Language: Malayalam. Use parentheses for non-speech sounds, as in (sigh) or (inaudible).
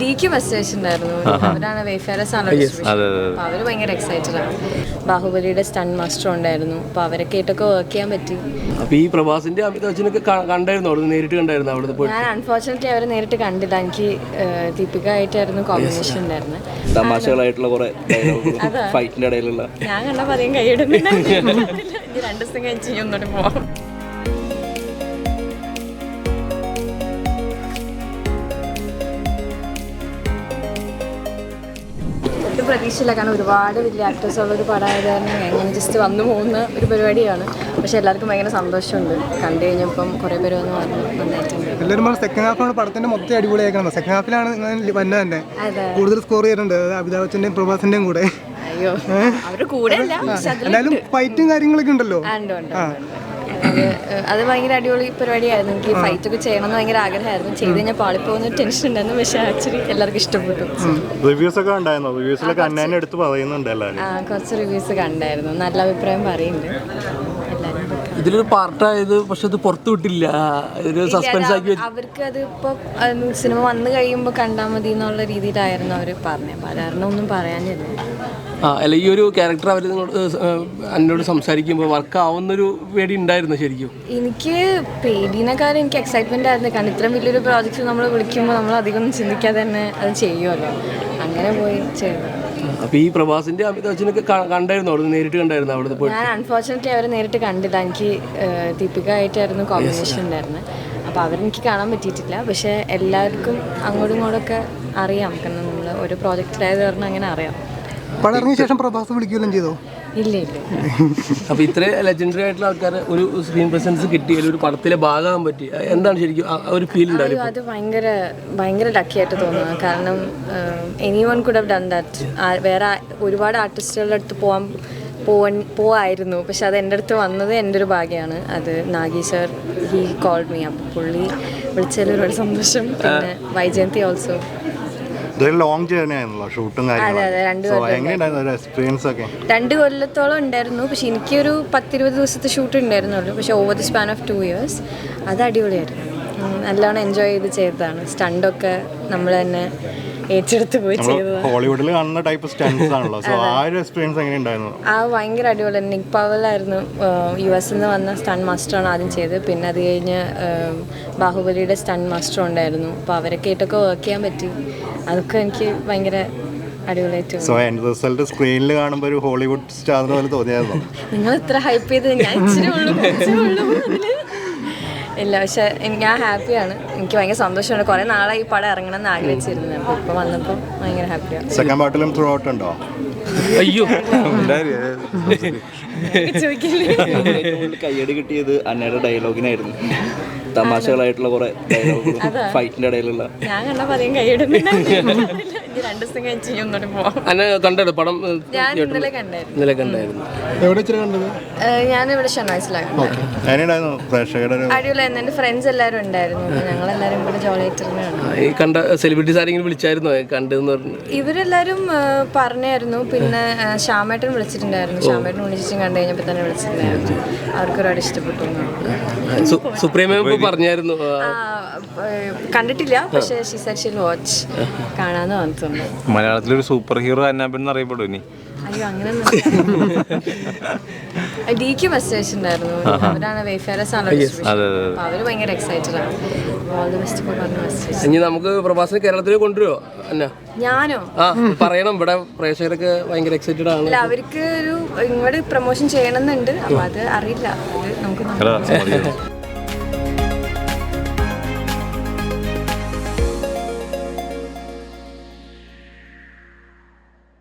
ഡിക്ക് മെസ്സേജ് ഉണ്ടായിരുന്നു. അവരാണ് വെയ്ഫെയർസ് ആണ്. അവർ ഭയങ്കര എക്സൈറ്റഡ് ആണ്. ബാഹുബലിയുടെ സ്റ്റൺ മാസ്റ്റർ ഉണ്ടായിരുന്നു. അപ്പൊ അവരൊക്കെ ആയിട്ടൊക്കെ വർക്ക് ചെയ്യാൻ പറ്റി. അപ്പൊ ഈ പ്രഭാസിന്റെ അമിതാഭ് കണ്ടായിരുന്നു? അവിടെ നേരിട്ട് കണ്ടായിരുന്നു? അവിടെ പോയി ഞാൻ അൺഫോർച്ചുനേറ്റ്ലി അവരെ നേരിട്ട് കണ്ടില്ല. എനിക്ക് ദീപിക ആയിട്ടായിരുന്നു കോമ്പിനേഷൻ ഉണ്ടായിരുന്നത്. തമാശകളായിട്ടുള്ള കുറെ ഫൈറ്റിന്റെ ഇടയിലുള്ള. ഞാൻ കണ്ടപ്പോൾ പറയും കൈയിടുന്നില്ല രണ്ട് ദിവസം കഴിച്ച് ഒന്നുകൂടി പോവാം. ഒട്ടും പ്രതീക്ഷയില്ല. കാരണം ഒരുപാട് വലിയ ആക്ടേഴ്സ് ഉള്ള ഒരു പടമായത് കാരണം എങ്ങനെ ജസ്റ്റ് വന്നു പോകുന്ന ഒരു പരിപാടിയാണ്. പക്ഷെ എല്ലാവർക്കും ഭയങ്കര സന്തോഷമുണ്ട്. കണ്ടു കഴിഞ്ഞപ്പം കുറേ പേര് വന്ന് പറഞ്ഞു നന്നായിട്ടുണ്ട്. എല്ലാവരും സെക്കൻഡ് ഹാഫാണ് പടത്തിന്റെ മൊത്തം അടിപൊളിയാക്കണം സെക്കൻഡ് ഹാഫിലാണ് വന്നത് തന്നെ. കൂടുതൽ സ്കോർ ചെയ്തിട്ടുണ്ട്. അമിതാഭ് ബച്ചന്റെയും പ്രഭാസിന്റെയും കൂടെ. അയ്യോ. അവരുടെ കൂടെ അല്ല എന്നാലും ഫൈറ്റും കാര്യങ്ങളൊക്കെ ഉണ്ടല്ലോ. അത് ഭയങ്കര അടിപൊളി പരിപാടിയായിരുന്നു. എനിക്ക് ഫൈറ്റ് ഒക്കെ ചെയ്യണമെന്ന് ഭയങ്കര ആഗ്രഹമായിരുന്നു. ചെയ്ത് കഴിഞ്ഞാൽ പാളിപ്പോകുന്ന ടെൻഷൻ ഉണ്ടായിരുന്നു. പക്ഷെ ആക്ച്വലി എല്ലാവർക്കും ഇഷ്ടപ്പെട്ടു. റിവ്യൂസ് ഒക്കെ ഉണ്ടായിരുന്നു റിവ്യൂസിലൊക്കെ അന്നേനെ എടുത്ത് പറയുന്നുണ്ട് കുറച്ച് റിവ്യൂസ് കണ്ടായിരുന്നു. നല്ല അഭിപ്രായം പറയുന്നുണ്ട്. ഇതിലൊരു പാർട്ടായത് പക്ഷെ അത് പുറത്തു വിട്ടില്ല. ഒരു സസ്പെൻസ് ആക്കി വെച്ചു. അവർക്ക് അത് ഇപ്പൊ സിനിമ വന്നു കഴിയുമ്പോൾ കണ്ടാൽ മതി എന്നുള്ള രീതിയിലായിരുന്നു അവർ പറഞ്ഞത്. അപ്പോൾ ഒന്നും പറയാനില്ല. ആ അല്ല ഈ ഒരു ക്യാരക്ടർ അവർ എന്നോട് സംസാരിക്കുമ്പോൾ വർക്ക് ആവുന്നൊരു പേടി ഉണ്ടായിരുന്നു ശരിക്കും? എനിക്ക് പേടിനെക്കാളും എനിക്ക് എക്സൈറ്റ്മെന്റ് ആയിരുന്നു. കാരണം ഇത്രയും വലിയൊരു പ്രോജക്റ്റ് നമ്മൾ വിളിക്കുമ്പോൾ നമ്മൾ അധികം ചിന്തിക്കാതെ തന്നെ അത് ചെയ്യുമല്ലോ അങ്ങനെ പോയി ചെയ്തു. അപ്പൊ ഈ പ്രഭാസിന്റെ അമിതാഭ് ബച്ചനൊക്കെ കണ്ടായിരുന്നു? അവിടെ നേരിട്ട് കണ്ടായിരുന്നു? അവിടെ പോയി ഞാൻ അൺഫോർച്ചുനേറ്റ്ലി അവരെ നേരിട്ട് കണ്ടില്ല. എനിക്ക് ദീപിക ആയിട്ടായിരുന്നു കോമ്പിനേഷൻ ഉണ്ടായിരുന്നു. അപ്പോൾ അവരെനിക്ക് കാണാൻ പറ്റിയിട്ടില്ല. പക്ഷേ എല്ലാവർക്കും അങ്ങോട്ടും ഇങ്ങോട്ടൊക്കെ അറിയാം. കാരണം നമ്മൾ ഒരു പ്രോജക്റ്റിലായത് കാരണം അങ്ങനെ അറിയാം. പടം ഇറങ്ങിയ ശേഷം പ്രഭാസ് വിളിക്കുകയും ചെയ്തോ? ഇല്ല ഇല്ല. അപ്പൊ ഇത്ര ലെജൻഡറി ആയിട്ടുള്ള ആൾക്കാരെ ഒരു സ്ക്രീൻ പ്രസൻസ് കിട്ടി ഒരു പടത്തിലെ ഭാഗമാകാൻ പറ്റി. എന്താണ് ശരിക്കും ഒരു ഫീൽ അത് ഭയങ്കര ഭയങ്കര ലക്കി ആയിട്ട് തോന്നുന്നു. കാരണം anyone could have done that വേറെ ഒരുപാട് ആർട്ടിസ്റ്റുകളുടെ അടുത്ത് പോവാൻ പോവാൻ പോവായിരുന്നു. പക്ഷെ അത് എന്റെ അടുത്ത് വന്നത് എന്റെ ഒരു ഭാഗ്യമാണ് അത് Nagi sir he called me അപ്പോൾ പുള്ളി വിളിച്ചതിൽ ഒരുപാട് സന്തോഷം. പിന്നെ വൈജയന്തി ഓൾസോ ഇതൊരു ലോങ് ജേർണി ആയിരുന്നല്ലോ ഷൂട്ടും അതെ, കാര്യങ്ങളും എക്സ്പീരിയൻസ് ഒക്കെ? രണ്ട് കൊല്ലത്തോളം ഉണ്ടായിരുന്നു. പക്ഷെ എനിക്കൊരു പത്തിരുപത് ദിവസത്തെ ഷൂട്ട് ഉണ്ടായിരുന്നുള്ളൂ. പക്ഷെ over the span of two years അത് അടിപൊളിയായിരുന്നു. നല്ലോണം എൻജോയ് ചെയ്ത് ചെയ്തതാണ്. സ്റ്റണ്ടൊക്കെ നമ്മൾ തന്നെ ഏറ്റെടുത്ത് പോയി ചെയ്തത്. ഹോളിവുഡിൽ കാണുന്ന ടൈപ്പ് സ്റ്റൺസ് ആണല്ലോ. സോ ആ ഒരു എക്സ്പീരിയൻസ് എങ്ങനെ ഉണ്ടായിരുന്നു ആ ഭയങ്കര അടിപൊളി. നിക് പവലായിരുന്നു യു എസ് നിന്ന് വന്ന സ്റ്റൺ മാസ്റ്ററാണ് ആദ്യം ചെയ്തത്. പിന്നെ അത് കഴിഞ്ഞ് ബാഹുബലിയുടെ സ്റ്റൺ മാസ്റ്റർ ഉണ്ടായിരുന്നു. അപ്പോൾ അവരൊക്കെ ആയിട്ടൊക്കെ വർക്ക് ചെയ്യാൻ പറ്റി. അതൊക്കെ എനിക്ക് ഭയങ്കര. സോ എൻഡ് റിസൾട്ട് സ്ക്രീനിൽ കാണുമ്പോൾ ഒരു ഹോളിവുഡ് സ്റ്റാറിന് പോലെ തോന്നിയായിരുന്നു? (laughs) നിങ്ങൾ ഇത്ര ഹൈപ്പ് ചെയ്ത് ഞാൻ ഇച്ചിരി ഉള്ളൂ. ഇല്ല പക്ഷെ ഞാൻ ഹാപ്പിയാണ്. എനിക്ക് ഭയങ്കര സന്തോഷമാണ്. കുറേ നാളായി ഈ പടം ഇറങ്ങണം എന്ന് ആഗ്രഹിച്ചിരുന്നു. അപ്പോൾ ഇപ്പോൾ വന്നപ്പോൾ ഭയങ്കര ഹാപ്പിയാണ്. സെക്കൻഡ് പാർട്ടിലും ത്രൂ ഔട്ട് ഉണ്ടോ? അയ്യോ. കയ്യടി കിട്ടിയത് അന്നയുടെ ഡയലോഗിനായിരുന്നു. തമാശകളായിട്ടുള്ള കുറെ ഫൈറ്റിന്റെ ഇടയിലുള്ള. ഞാൻ കണ്ടാ പറയും കൈയിടുന്നുണ്ടായിരുന്നു അന്നെ കണ്ടല്ലോ പടം ഞാൻ ഇന്നലെ കണ്ടായിരുന്നു. എവിടെ കണ്ടത്? ഞാനിവിടെ അടിപൊളിയായിരുന്നു ഫ്രണ്ട്സ് എല്ലാവരും ഉണ്ടായിരുന്നു. ഞങ്ങൾ കൂടെ ജോളി ഈ കണ്ട സെലിബ്രിറ്റീസ് ആരെങ്കിലും വിളിച്ചായിരുന്നോ? കണ്ടെന്ന് പറഞ്ഞു. ഇവരെല്ലാവരും ആ, പറഞ്ഞായിരുന്നു. പിന്നെ ശ്യാമേട്ടൻ വിളിച്ചിട്ടുണ്ടായിരുന്നു. ശ്യാമേട്ടൻ ഉണ്ണിച്ചും കണ്ടു കഴിഞ്ഞപ്പോൾ തന്നെ വിളിച്ചിട്ടുണ്ടായിരുന്നു. അവർക്ക് ഒരുപാട് ഇഷ്ടപ്പെട്ടു സുപ്രീമ പറഞ്ഞു. പറഞ്ഞായിരുന്നു കണ്ടിട്ടില്ല. പക്ഷേ ഷീ വാച്ച് കാണാന്ന് മലയാളത്തിലൊരു സൂപ്പർ ഹീറോ അന്നാബൻ എന്ന് അറിയപ്പെടും ഇനി. അയ്യോ അങ്ങനെ ഡിക്ക് അവരാണ് ആണ് അവർ ഭയങ്കര എക്സൈറ്റഡ് ആണ്. ഓൾ ദി ബെസ്റ്റ് ഒക്കെ പറഞ്ഞ ഇനി നമുക്ക് പ്രഭാസിനെ കേരളത്തിൽ കൊണ്ടുവരുമോ അന്ന? ഞാനോ? ആ പറയണം. ഇവിടെ പ്രേക്ഷകരൊക്കെ ഭയങ്കര എക്സൈറ്റഡ് ആണ്. അല്ല അവർക്ക് ഒരു ഇങ്ങോട്ട് പ്രൊമോഷൻ ചെയ്യണമെന്നുണ്ട്. അപ്പൊ അത് അറിയില്ല. അത് നമുക്ക്.